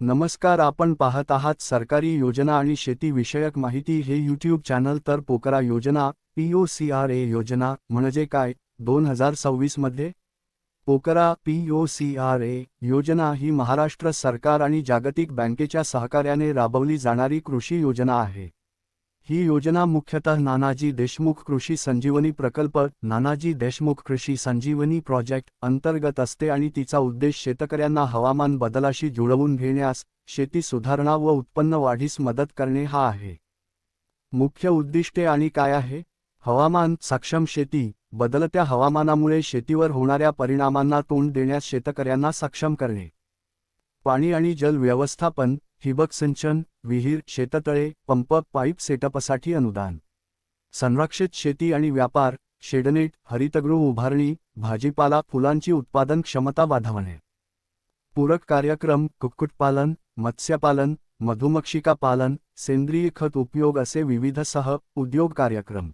नमस्कार आपण पाहत आहात सरकारी योजना आणि शेती विषयक माहिती. हे यूट्यूब चॅनल तर पोकरा योजना पीओसीआरए योजना म्हणजे काय? दोन हजार सव्वीसमध्ये पोकरा पीओसीआरए योजना ही महाराष्ट्र सरकार आणि जागतिक बँकेच्या सहकार्याने राबवली जाणारी कृषी योजना आहे. ही योजना मुख्यतः नानाजी देशमुख कृषी संजीवनी प्रकल्प नानाजी देशमुख कृषी संजीवनी प्रोजेक्ट अंतर्गत असते आणि तिचा उद्देश शेतकऱ्यांना हवामान बदलाशी जुळवून घेण्यास शेती सुधारणा व उत्पन्न वाढीस मदत करणे हा आहे. मुख्य उद्दिष्टे आणि काय आहे? हवामान सक्षम शेती बदलत्या हवामानामुळे शेतीवर होणाऱ्या परिणामांना तोंड देण्यास शेतकऱ्यांना सक्षम करणे. पाणी आणि जल व्यवस्थापन ठिबक सिंचन विहीर शेततळे पंप पाईप सेटअपसाठी अनुदान. संरक्षित शेती आणि व्यापार शेडनेट हरितगृह उभारणी भाजीपाला फुलांची उत्पादन क्षमता वाढवणे. पूरक कार्यक्रम कुक्कुटपालन मत्स्यपालन मधुमक्षिका पालन सेंद्रिय खत उपयोग असे विविध सह उद्योग कार्यक्रम.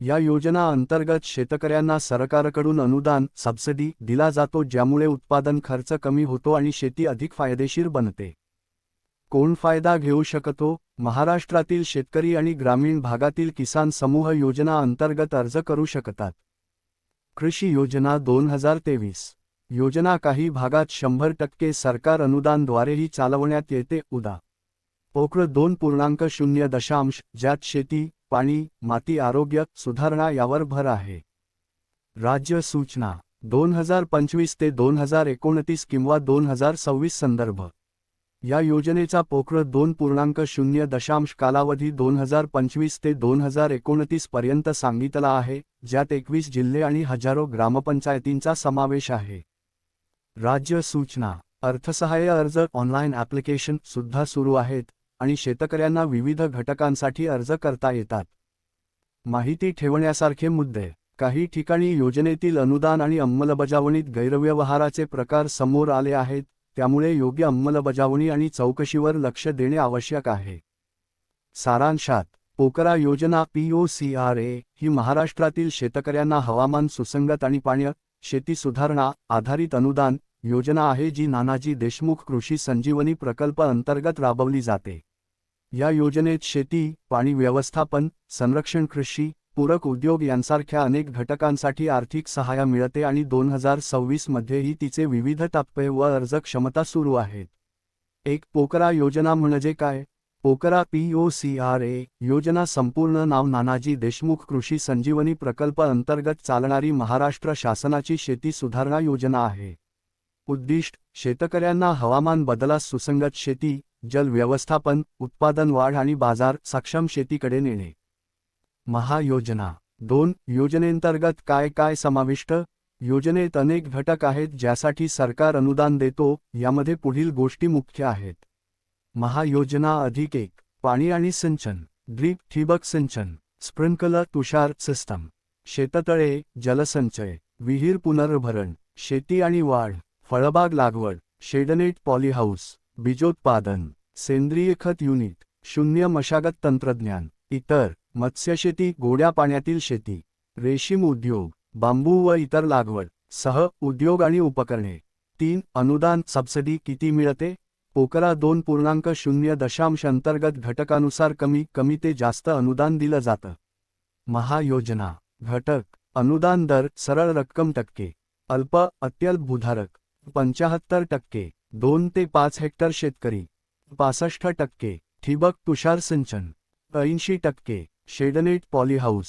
या योजना अंतर्गत शेतकऱ्यांना सरकारकडून अनुदान सबसिडी दिला जातो ज्यामुळे उत्पादन खर्च कमी होतो आणि शेती अधिक फायदेशीर बनते. कोण फायदा घेऊ शकतो? महाराष्ट्रातील शेतकरी आणि ग्रामीण भागातील किसान समूह योजना अंतर्गत अर्ज करू शकतात. कृषी योजना दोन हजार तेवीस. योजना काही भागात शंभर टक्के सरकार अनुदानद्वारेही चालवण्यात येते. उदा. पोखर दोन पूर्णांक शून्य दशांश ज्यात शेती पाणी माती आरोग्य सुधारणा यावर भर आहे. राज्य सूचना. दोन हजार पंचवीस ते दोन हजार एकोणतीस किंवा दोन हजार सव्वीस संदर्भ. या योजनेचा पोखर दोन पूर्णांक शून्य दशांश कालावधी दोन हजार पंचवीस ते दोन हजार एकोणतीस पर्यंत सांगितला आहे ज्यात एकवीस जिल्हे आणि हजारो ग्रामपंचायतींचा समावेश आहे. राज्य सूचना अर्थसहाय्य अर्ज ऑनलाईन ॲप्लिकेशन सुद्धा सुरू आहेत आणि शेतकऱ्यांना विविध घटकांसाठी अर्ज करता येतात. माहिती ठेवण्यासारखे मुद्दे काही ठिकाणी योजनेतील अनुदान आणि अंमलबजावणीत गैरव्यवहाराचे प्रकार समोर आले आहेत त्यामुळे योग्य अंमलबजावणी आणि चौकशीवर लक्ष देणे आवश्यक आहे. सारांशात पोकरा योजना पीओसीआरए ही महाराष्ट्रातील शेतकऱ्यांना हवामान सुसंगत आणि पाण्य शेती सुधारणा आधारित अनुदान योजना आहे जी नानाजी देशमुख कृषी संजीवनी प्रकल्प अंतर्गत राबवली जाते. या योजनेत शेती पाणी व्यवस्थापन संरक्षण कृषी पूरक उद्योग यांसारख्या अनेक घटकांसाठी आर्थिक सहाय्य मिळते आणि दोन हजार सव्वीस मध्येही तिचे विविध टप्पे व अर्ज क्षमता सुरू आहेत. एक पोकरा योजना म्हणजे काय? पोकरा पीओसीआरए योजना संपूर्ण नाव नानाजी देशमुख कृषी संजीवनी प्रकल्प अंतर्गत चालणारी महाराष्ट्र शासनाची शेती सुधारणा योजना आहे. उद्दिष्ट शेतकऱ्यांना हवामान बदलास सुसंगत शेती जल व्यवस्थापन उत्पादन वाढ आणि बाजार सक्षम शेतीकडे नेणे. महायोजना. दोन योजनेंतर्गत काय काय समाविष्ट? योजनेत अनेक घटक आहेत ज्यासाठी सरकार अनुदान देतो यामध्ये पुढील गोष्टी मुख्य आहेत. महायोजना अधिक एक पाणी आणि सिंचन ड्रीप ठिबक सिंचन स्प्रिंकलर तुषार सिस्टम शेततळे जलसंचय विहीर पुनर्भरण शेती आणि वाढ फळबाग लागवड शेडनेट पॉलीहाऊस बीजोत्पादन सेंद्रिय खत युनिट शून्य मशागत तंत्रज्ञान इतर. मत्स्यशेती गोड्या पाण्यातील शेती रेशीम उद्योग बांबू व इतर लागवड सह उद्योग आणि उपकरणे. तीन अनुदान सबसिडी किती मिळते? पोकरा दोन पूर्णांक शून्य दशांश अंतर्गत घटकानुसार कमी कमी ते जास्त अनुदान दिलं जातं. महायोजना. घटक. अनुदान दर सरळ रक्कम टक्के. अल्प अत्यल्पभूधारक पंचाहत्तर टक्के. दोन ते पाच हेक्टर शेतकरी. पासष्ट टक्के. ठिबक तुषार सिंचन. ऐंशी टक्के. शेडनेट पॉलीहाऊस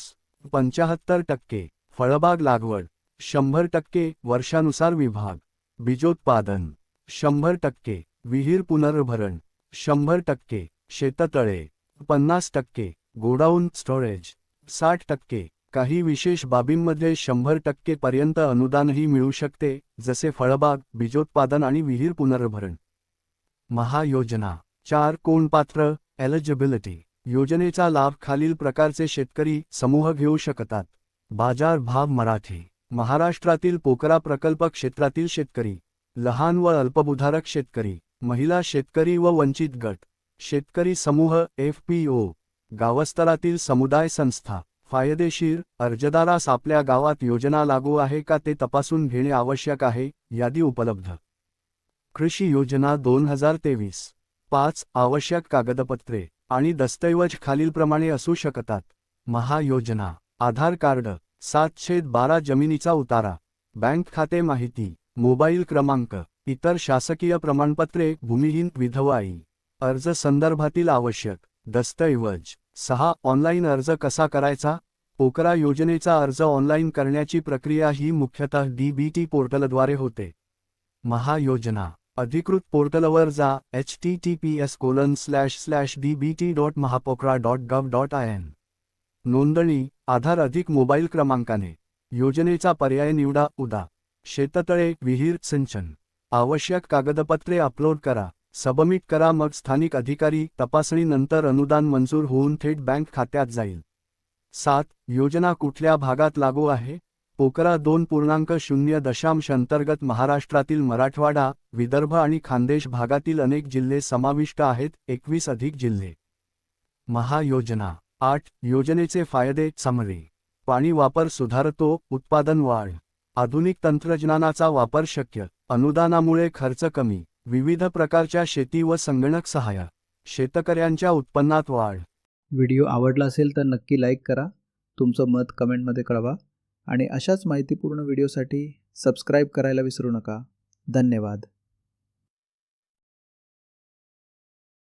पंचाहत्तर टक्के फळबाग लागवड शंभर टक्के वर्षानुसार विभाग बीजोत्पादन शंभर टक्के विहीर पुनर्भरण शंभर टक्के शेततळे पन्नास टक्के गोडाऊन स्टोरेज साठ टक्के काही विशेष बाबींमध्ये शंभर टक्के पर्यंत अनुदानही मिळू शकते जसे फळबाग बीजोत्पादन आणि विहीर पुनर्भरण. महायोजना चार कोणपात्र एलिजिबिलिटी योजनेचा लाभ खालील प्रकारचे शेतकरी समूह घेऊ शकतात. बाजार भाव मराठी. महाराष्ट्रातील पोकरा प्रकल्प क्षेत्रातील शेतकरी. लहान व अल्पभूधारक शेतकरी. महिला शेतकरी व वंचित गट. शेतकरी समूह एफपीओ गावस्तरातील समुदाय संस्था. फायदेशीर अर्जदारास आपल्या गावात योजना लागू आहे का ते तपासून घेणे आवश्यक आहे यादी उपलब्ध. कृषी योजना दोन हजार तेवीस. पाच आवश्यक कागदपत्रे. आणि दस्तऐवज खालीलप्रमाणे असू शकतात. महायोजना. आधार कार्ड. सातशे बारा जमिनीचा उतारा. बँक खाते माहिती. मोबाईल क्रमांक. इतर शासकीय प्रमाणपत्रे. भूमिहीन विधवा आई. अर्ज संदर्भातील आवश्यक. दस्तऐवज. सहा. ऑनलाईन अर्ज कसा करायचा? पोकरा योजनेचा अर्ज ऑनलाईन करण्याची प्रक्रिया ही मुख्यतः डीबीटी पोर्टलद्वारे होते. महायोजना. अधिकृत पोर्टलवर जा H T T P S colon slash slash D B T dot Mahapocra dot gov dot I N नोंदणी आधार अधिक मोबाईल क्रमांकाने. योजनेचा पर्याय निवडा उदा. शेततळे विहीर सिंचन. आवश्यक कागदपत्रे अपलोड करा. सबमिट करा मग स्थानिक अधिकारी तपासणीनंतर अनुदान मंजूर होऊन थेट बँक खात्यात जाईल. सात योजना कुठल्या भागात लागू आहे? पोकरा दोन पूर्णांक शून्य दशांश अंतर्गत महाराष्ट्रातील मराठवाडा विदर्भ आणि खानदेश भागातील अनेक जिल्हे समाविष्ट आहेत. एकवीस अधिक जिल्हे. महायोजना. आठ. योजनेचे फायदे. समरी पाणी वापर सुधारतो. उत्पादन वाढ. आधुनिक तंत्रज्ञानाचा वापर शक्य. अनुदानामुळे खर्च कमी. विविध प्रकारच्या शेती व संगणक सहाय्य. शेतकऱ्यांच्या उत्पन्नात वाढ. व्हिडिओ आवडला असेल तर नक्की लाईक करा. तुमचं मत कमेंटमध्ये कळवा. आणि अशाच माहितीपूर्ण व्हिडिओसाठी सबस्क्राईब करायला विसरू नका. धन्यवाद.